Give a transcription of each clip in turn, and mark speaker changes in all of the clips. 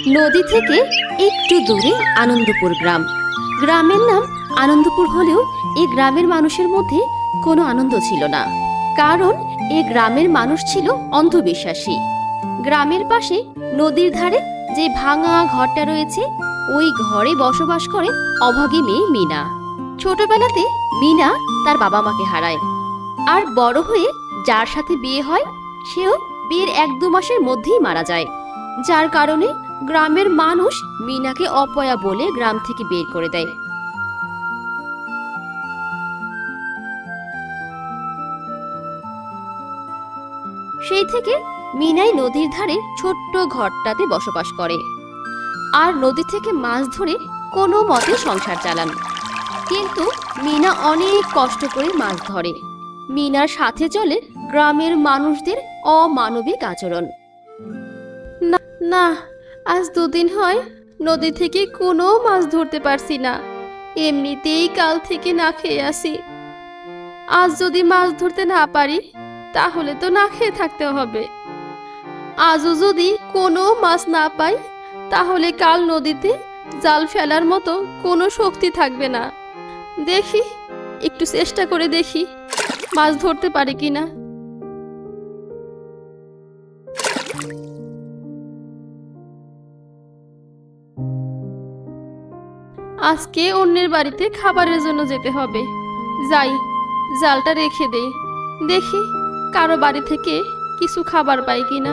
Speaker 1: নদী থেকে একটু দূরে আনন্দপুর গ্রাম। গ্রামের নাম আনন্দপুর হলেও এই গ্রামের মানুষের মধ্যে কোনো আনন্দ ছিল না। কারণ এই গ্রামের মানুষ ছিল অন্ধবিশ্বাসী। গ্রামের পাশে নদীর ধারে যে ভাঙা ঘরটা রয়েছে, ওই ঘরে বসবাস করে অভাগী মেয়ে মিনা। ছোটবেলাতে মিনা তার বাবা মাকে হারায়। আর বড় হয়ে যার সাথে বিয়ে হয়, সেও বিয়ের এক দু মাসের মধ্যেই মারা যায়। যার কারণে গ্রামের মানুষ মিনাকে অপয়া বলে গ্রাম থেকে বের করে দেয়। সেই থেকে মিনাই নদীর ধারে ছোট্ট ঘরটাতে বসবাস করে। আর নদী থেকে মাছ ধরে কোনো মতে সংসার চালান। কিন্তু মিনা অনেক কষ্ট করে মাছ ধরে। মিনার সাথে চলে গ্রামের মানুষদের অমানবিক আচরণ। না না আজ দুদিন হয় নদী থেকে কোনো মাছ ধরতে পারছি না। এমনিতেই কাল থেকে না খেয়ে আসি। আজ যদি মাছ ধরতে না পারি, তাহলে তো না খেয়ে থাকতে হবে। আজও যদি কোনো মাছ না পাই, তাহলে কাল নদীতে জাল ফেলার মতো কোনো শক্তি থাকবে না। দেখি, একটু চেষ্টা করে দেখি মাছ ধরতে পারি কিনা। আজকে অন্যের বাড়িতে খাবারের জন্য যেতে হবে। যাই, জালটা রেখে দেই। দেখি কারও বাড়ি থেকে কিছু খাবার পাই কিনা।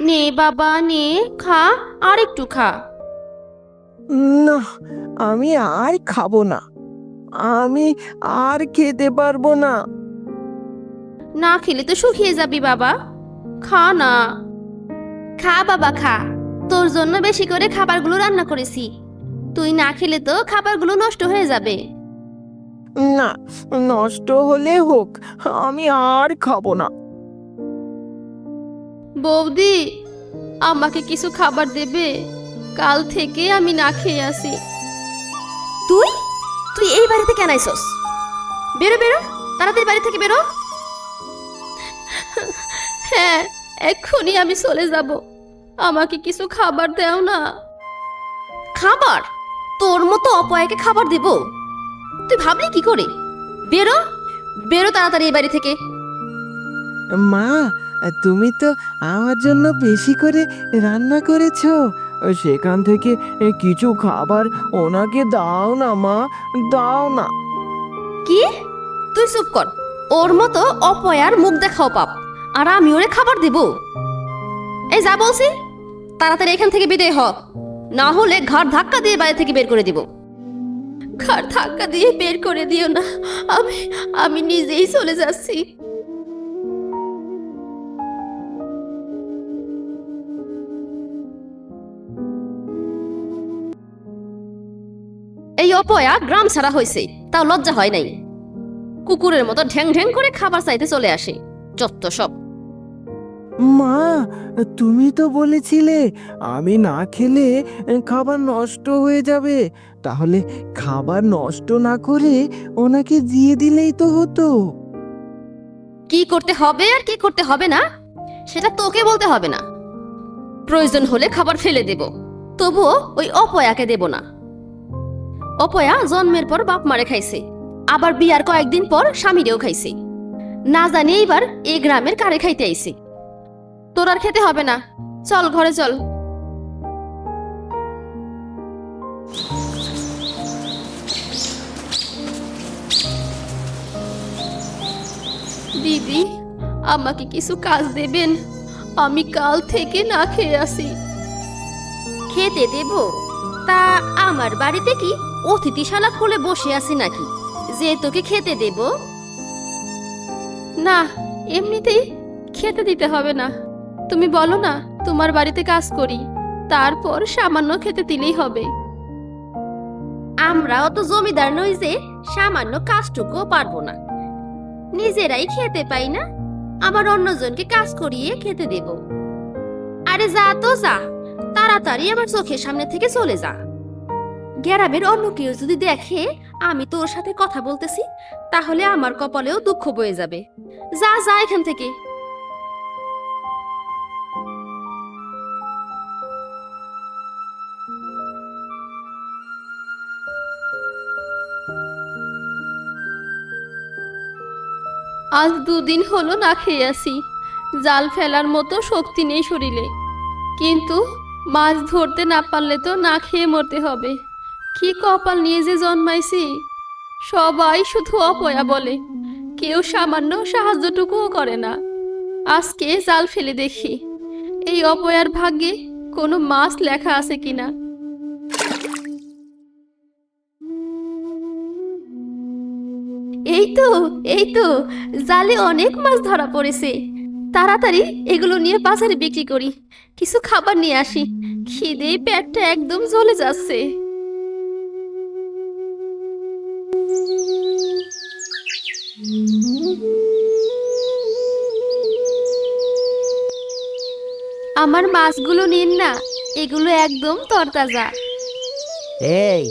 Speaker 1: নে বাবা, নে, খা আর একটু খা।
Speaker 2: না আমি আর খাব না। আমি আর খেতে পারব না।
Speaker 1: না খেলে তো শুকিয়ে যাবি বাবা। খা না। খা বাবা খা। তোর জন্য বেশি করে খাবারগুলো রান্না করেছি। তুই না খেলে তো খাবারগুলো নষ্ট হয়ে যাবে।
Speaker 2: না নষ্ট হলে হোক আমি আর খাব না।
Speaker 1: বৌদি আমাকে কিছু খাবার দেবে? কাল থেকে আমি না খেয়ে আসি। তুই? তুই এই বাড়িতে কেন আইসস? বেরো বেরো তাড়াতাড়ি বাড়ি থেকে বেরো। হ্যাঁ এক্ষুনি আমি চলে যাব। আমাকে কিছু খাবার দাও না। খাবার? তোর মতো অপয়াকে খাবার দেব? তুই ভাবলি কি করে? বেরো বেরো তাড়াতাড়ি এই বাড়ি থেকে।
Speaker 2: মা তুমি তো আমার জন্য বেশি করে রান্না করেছ। সেখান থেকে কিছু খাবার ওনাকে দাও না, মা। দাও না।
Speaker 1: কি? তুই চুপ কর। ওর মতো অপয়ার মুখ দেখাও পাপ। আর আমি ওরে খাবার দেব। এই যা বলছি, তাড়াতাড়ি এখান থেকে বিদায় হ। না হলে ঘর ধাক্কা দিয়ে বাইরে থেকে বের করে দিব। ঘর ধাক্কা দিয়ে বের করে দিও না। আমি আমি নিজেই চলে যাচ্ছি। এই অপয়া গ্রাম ছাড়া হয়েছে তাও লজ্জা হয় নাই। কুকুরের মতো ঢ্যাং ঢ্যাং করে খাবার চাইতে চলে আসে যত সব।
Speaker 2: মা তুমি তো বলেছিলে আমি না খেলে খাবার নষ্ট হয়ে যাবে। তাহলে খাবার নষ্ট না করে ওনাকে দিয়ে দিলেই তো হতো।
Speaker 1: কি করতে হবে আর কি করতে হবে না সেটা তোকে বলতে হবে না। প্রয়োজন হলে খাবার ফেলে দেব তবুও ওই অপয়াকে দেব না। অপয়া জন্মের পর বাপ মারে খাইছে। আবার বিয়ার কয়েকদিন পর স্বামীরেও খাইছে। না জানি এইবার এই গ্রামের কারে খাইতে আইছে। তোর আর খেতে হবে না। চল, ঘরে চল। দিদি, আমাকে কিছু কাজ দেবেন। আমি কাল থেকে না খেয়ে আসি খেতে দেব? তা আমার বাড়িতে কি? অতিথিশালা খুলে বসে আছি নাকি? যে তোকে খেতে দেব। না এমনিতেই খেতে দিতে হবে না। তুমি বলো না তোমার বাড়িতে কাজ করি তারপর সামান্য খেতে দিলেই হবে। আমরাও তো জমিদার নই যে সামান্য কাজটুকুও পারব না। নিজেরাই খেতে পাই না আবার অন্যজনকে কাজ করিয়ে খেতে দেব। আরে যা তো যা তাড়াতাড়ি আমার চোখের সামনে থেকে চলে যা। গ্যারামের অন্য কেউ যদি দেখে আমি তোর সাথে কথা বলতেছি, তাহলে আমার কপালেও দুঃখ বয়ে যাবে। যা যা এখান থেকে। আজ দুদিন হলো না খেয়ে আসি জাল ফেলার মতো শক্তি নেই শরীরে। কিন্তু মাছ ধরতে না পারলে তো না খেয়ে মরতে হবে। কি কপাল নিয়ে যে জন্মাইছি? সবাই শুধু অপয়া বলে। কেউ সামান্য সাহায্যটুকুও করে না। আজকে জাল ফেলে দেখি। এই অপয়ার ভাগ্যে কোনো মাছ লেখা আছে কিনা? এই তো এই তো, জালে অনেক মাছ ধরা পড়েছে। তাড়াতাড়ি এগুলো নিয়ে বাজারে বিক্রি করি। কিছু খাবার নিয়ে আসি। খিদে পেটটা একদম জ্বলে যাচ্ছে। আমার মাছগুলো নিন না এগুলো একদম তরতাজা।
Speaker 2: এই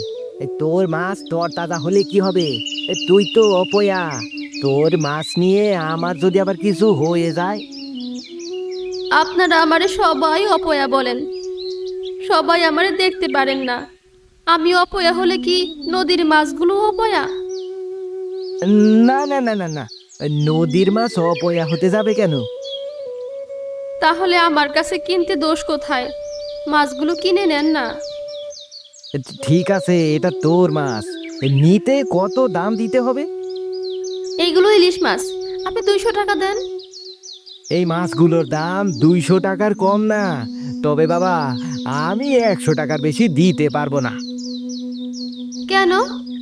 Speaker 2: তোর মাছ তোর তাজা হলে কি হবে? এ, তুই তো অপয়া। তোর মাছ নিয়ে আমার যদি আবার কিছু হয়ে যায়?
Speaker 1: আপনারা আমারে সবাই অপয়া বলেন। সবাই আমারে দেখতে পারেন না। আমি অপয়া হলে কি নদীর মাছগুলো অপয়া?
Speaker 2: না না না না না। নদীর মাছ অপয়া হতে যাবে কেন?
Speaker 1: তাহলে আমার কাছে কিনতে দোষ কোথায়? মাছগুলো কিনে নেন না।
Speaker 2: ঠিক আছে এটা তোর মাছ। নিতে কত দাম দিতে হবে?
Speaker 1: এইগুলো ইলিশ মাছ। আপনি দুইশো টাকা দেন।
Speaker 2: এই মাছগুলোর দাম দুইশো টাকার কম না। তবে বাবা আমি একশো টাকার বেশি দিতে পারব না।
Speaker 1: কেন?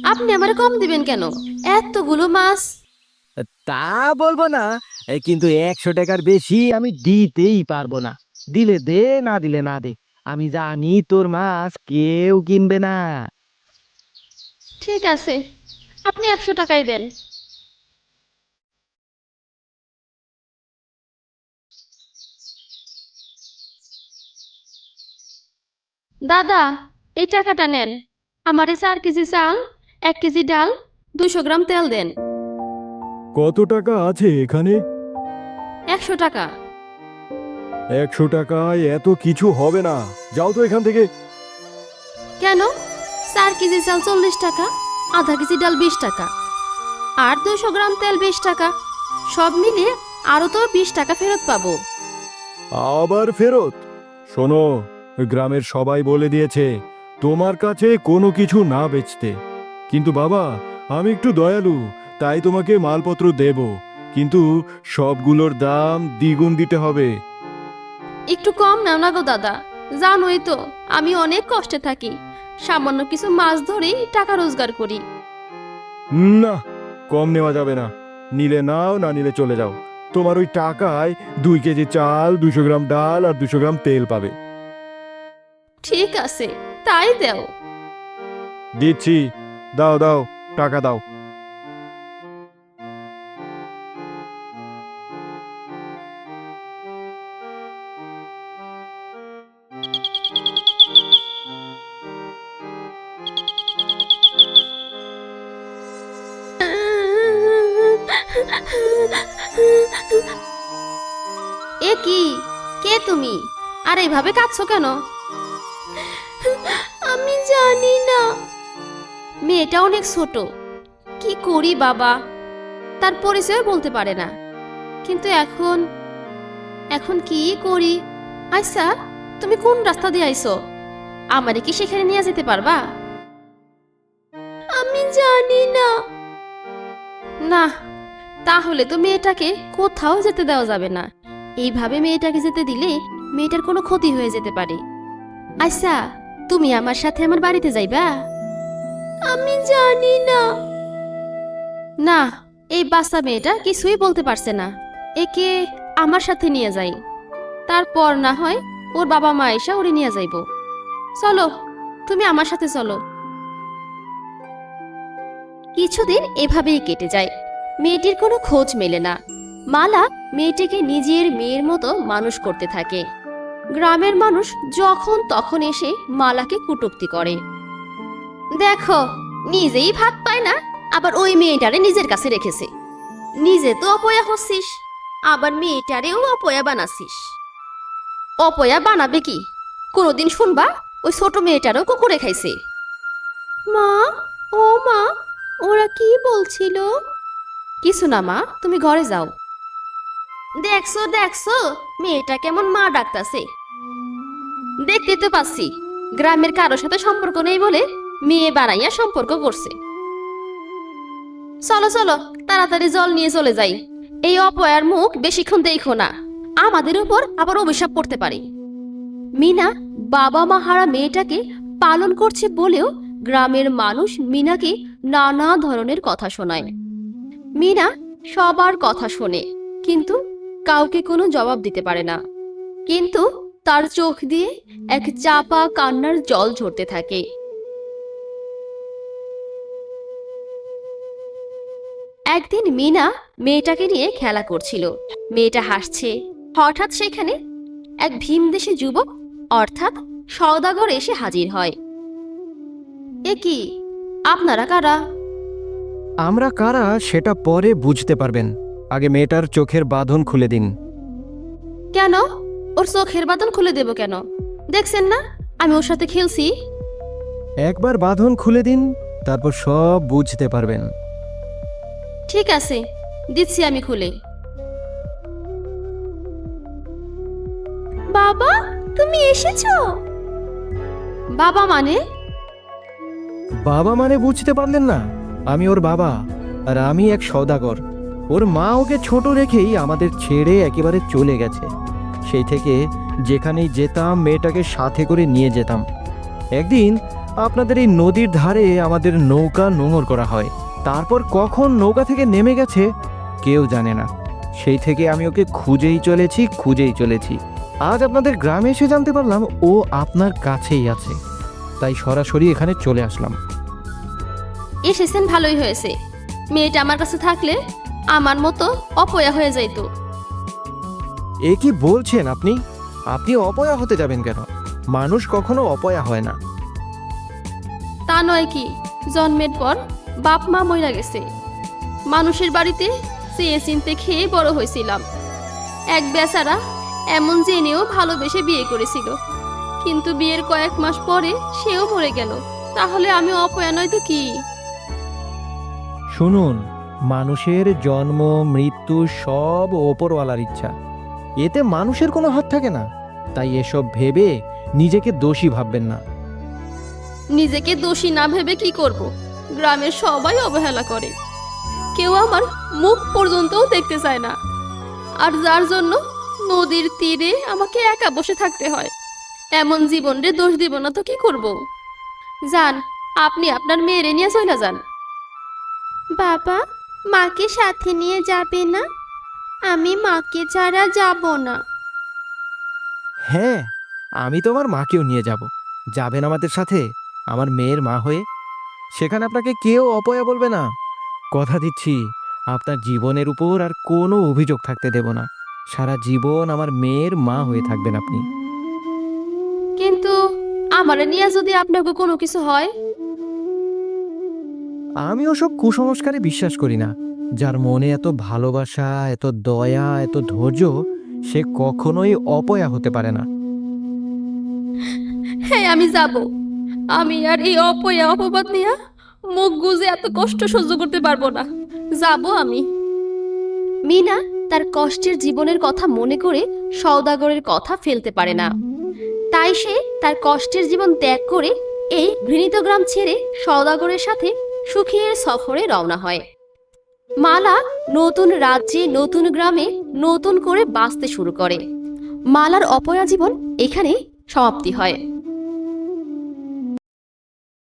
Speaker 1: আপনি আমারে কম দিবেন কেন? এতগুলো মাছ?
Speaker 2: তা বলব না কিন্তু একশো টাকার বেশি আমি দিতেই পারব না। দিলে দে না দিলে না দে। আমি জানি তোর মাছ কেউ কিনবে না।
Speaker 1: ঠিক আছে আপনি একশো টাকাই দেন। দাদা এই টাকাটা নেন। আমারে চার কেজি চাল এক কেজি ডাল দুশো গ্রাম তেল দেন।
Speaker 3: কত টাকা আছে এখানে?
Speaker 1: একশো টাকা।
Speaker 3: একশো টাকায় এত কিছু হবে না। যাও তো এখান থেকে।
Speaker 1: কেন? চার কেজি চাল চল্লিশ টাকা আধা কেজি ডাল বিশ টাকা আর দুশো গ্রাম তেল বিশ টাকা। সব মিলিয়ে আরও তো বিশ টাকা ফেরত পাবো।
Speaker 3: আবার ফেরত? শোনো গ্রামের সবাই বলে দিয়েছে তোমার কাছে কোনো কিছু না বেচতে। কিন্তু বাবা আমি একটু দয়ালু তাই তোমাকে মালপত্র দেব। কিন্তু সবগুলোর দাম দ্বিগুণ দিতে হবে।
Speaker 1: একটু কম নাও না গো দাদা। জানোই তো আমি অনেক কষ্টে থাকি। সামান্য কিছু মাছ ধরেই টাকা রোজগার করি।
Speaker 3: না কম নেওয়া যাবে না। নিলে নাও না নিলে চলে যাও। তোমার ওই টাকায় দুই কেজি চাল দুশো গ্রাম ডাল আর দুশো গ্রাম তেল পাবে।
Speaker 1: ঠিক আছে তাই দেও।
Speaker 3: দিচ্ছি। দাও দাও। টাকা দাও।
Speaker 1: এ কি? কে তুমি? আর এইভাবে কাঁদছো কেন? মেয়েটা অনেক ছোট। কি করি বাবা? তার পরিচয় বলতে পারে না। কিন্তু এখন এখন কি করি? আচ্ছা তুমি কোন রাস্তা দিয়ে আইছো? আমারে কি সেখানে নিয়ে যেতে পারবা? আমি জানি না। না, তাহলে তো মেয়েটাকে কোথাও যেতে দেওয়া যাবে না। এইভাবে মেয়েটাকে যেতে দিলে মেয়েটার কোনো ক্ষতি হয়ে যেতে পারে। আচ্ছা তুমি আমার সাথে আমার বাড়িতে যাইবা? আমি জানি না। না, এই বাচ্চা মেয়েটা কিছুই বলতে পারছে না। একে আমার সাথে নিয়ে যাই। তারপর না হয় ওর বাবা মা এসে ওরে নিয়ে যাইব। চলো, তুমি আমার সাথে চলো। কিছুদিন এভাবেই কেটে যায়। মেয়েটির কোনো খোঁজ মেলে না। মালা মেয়েটিকে নিজের মেয়ের মতো মানুষ করতে থাকে। গ্রামের মানুষ যখন তখন এসে মালাকে কুটুক্তি করে। দেখো নিজেই ভাত পায় না আবার ওই মেয়েটারে নিজের কাছে রেখেছে। নিজে তো অপয়া হচ্ছিস আবার মেয়েটারেও অপয়া বানাছিস অপয়া বানাবে কি? কোনোদিন শুনবা ওই ছোট মেয়েটারও কুকুরে খাইছে। মা ও মা ওরা কি বলছিল? কিছু না মা তুমি ঘরে যাও। দেখছ দেখছ মেয়েটা কেমন মা ডাকতাছে। দেখতে তো পাচ্ছি গ্রামের কারোর সাথে সম্পর্ক নেই বলে মেয়ে বানাইয়া সম্পর্ক করছে। চলো চলো, তাড়াতাড়ি জল নিয়ে চলে যাই। এই অপয়ার মুখ বেশিক্ষণ দেখো না। আমাদের উপর আবার অভিশাপ পড়তে পারে। মিনা বাবা মা হারা মেয়েটাকে পালন করছে বলেও গ্রামের মানুষ মিনাকে নানা ধরনের কথা শোনায়। মিনা সবার কথা শোনে, কিন্তু কাউকে কোনো জবাব দিতে পারে না। কিন্তু তার চোখ দিয়ে এক চাপা কান্নার জল ঝরতে থাকে। একদিন মিনা মেয়েটাকে নিয়ে খেলা করছিল। মেয়েটা হাসছে। হঠাৎ সেখানে এক ভীমদেশী যুবক অর্থাৎ সওদাগর এসে হাজির হয়। এ কি? আপনারা কারা?
Speaker 2: আমরা কারা সেটা পরে বুঝতে পারবেন। আগে মেয়েটার চোখের বাঁধন খুলে দিন।
Speaker 1: কেন? ওর চোখের বাঁধন খুলে দেব কেন? দেখছেন না? আমি ওর সাথে খেলছি।
Speaker 2: একবার বাঁধন খুলে দিন তারপর সব বুঝতে পারবেন।
Speaker 1: ঠিক আছে, দিচ্ছি আমি খুলে। বাবা, তুমি এসেছ? বাবা মানে?
Speaker 2: বাবা মানে বুঝতে পারলেন না, আমি ওর বাবা, আর আমি এক সওদাগর ওর মা ওকে ছোট রেখেই আমাদের ছেড়ে একেবারে চলে গেছে। সেই থেকে যেখানেই যেতাম, মেয়েটাকে সাথে করে নিয়ে যেতাম। একদিন আপনাদের এই নদীর ধারে আমাদের নৌকা নোঙর করা হয়। তারপর কখন নৌকা থেকে নেমে গেছে কেউ জানে না। সেই থেকে আমি ওকে খুঁজেই চলেছি খুঁজেই চলেছি। আজ আপনাদের গ্রামে এসে জানতে পারলাম ও আপনার কাছেই আছে। তাই সরাসরি এখানে চলে আসলাম।
Speaker 1: এসেছেন ভালোই হয়েছে। মেয়েটা আমার কাছে থাকলে আমার মতো অপয়া হয়ে যাইতো।
Speaker 2: এ কি বলছেন আপনি? আপনি অপয়া হতে যাবেন কেন? মানুষ কখনো অপয়া হয় না।
Speaker 1: তা নয় কি জন্মের পর বাপ মা মইরা গেছে। মানুষের বাড়িতে চেয়ে চিনতে খেয়ে বড় হয়েছিলাম। এক বেচারা এমন জেনেও ভালোবেসে বিয়ে করেছিল। কিন্তু বিয়ের কয়েক মাস পরে সেও মরে গেল। তাহলে আমি অপয়া নয় তো কি?
Speaker 2: শুনুন মানুষের জন্ম মৃত্যু সব ওপরওয়ালার ইচ্ছা। এতে মানুষের কোনো হাত থাকে না। তাই এসব ভেবে নিজেকে দোষী ভাববেন না।
Speaker 1: নিজেকে দোষী না ভেবে কি করব? গ্রামের সবাই অবহেলা করে। কেউ আমার মুখ পর্যন্তও দেখতে চায় না। আর যার জন্য নদীর তীরে আমাকে একা বসে থাকতে হয়। এমন জীবনরে দোষ দিব না তো কি করব? যান আপনি আপনার মেয়েরে নিয়ে চলে যান। বাবা মাকে সাথে নিয়ে যাবে না? আমি মাকে ছাড়া যাব না।
Speaker 2: হ্যাঁ আমি তোমার মাকেও নিয়ে যাব। যাবেন আমাদের সাথে? আমার মেয়ের মা হয়ে সেখানে আপনাকে কেউ অপয়া বলবে না। কথা দিচ্ছি আপনার জীবনের উপর আর কোনো অভিযোগ থাকতে দেব না। সারা জীবন আমার মেয়ের মা হয়ে থাকবেন আপনি।
Speaker 1: কিন্তু আমার নিয়ে যদি আপনাকে কোনো কিছু হয়?
Speaker 2: আমি ওসব কুসংস্কারে বিশ্বাস করি না। যার মনে এত ভালোবাসা এত দয়া এত ধৈর্য সে কখনোই অপয়া হতে পারে না।
Speaker 1: হ্যাঁ আমি যাব। আমি আর এই অপয়া অপবাদ নিয়ে মুখ গুজে এত কষ্ট সহ্য করতে পারব না। যাব আমি। মিনা তার কষ্টের জীবনের কথা মনে করে সওদাগরের কথা ফেলতে পারে না। তাই সে তার কষ্টের জীবন ত্যাগ করে এই ঘৃণিত গ্রাম ছেড়ে সওদাগরের সাথে সুখের সফরে রওনা হয়। মালা নতুন রাজ্যে, নতুন গ্রামে নতুন করে বাঁচতে শুরু করে। মালার অপয়া জীবন এখানে সমাপ্তি হয়।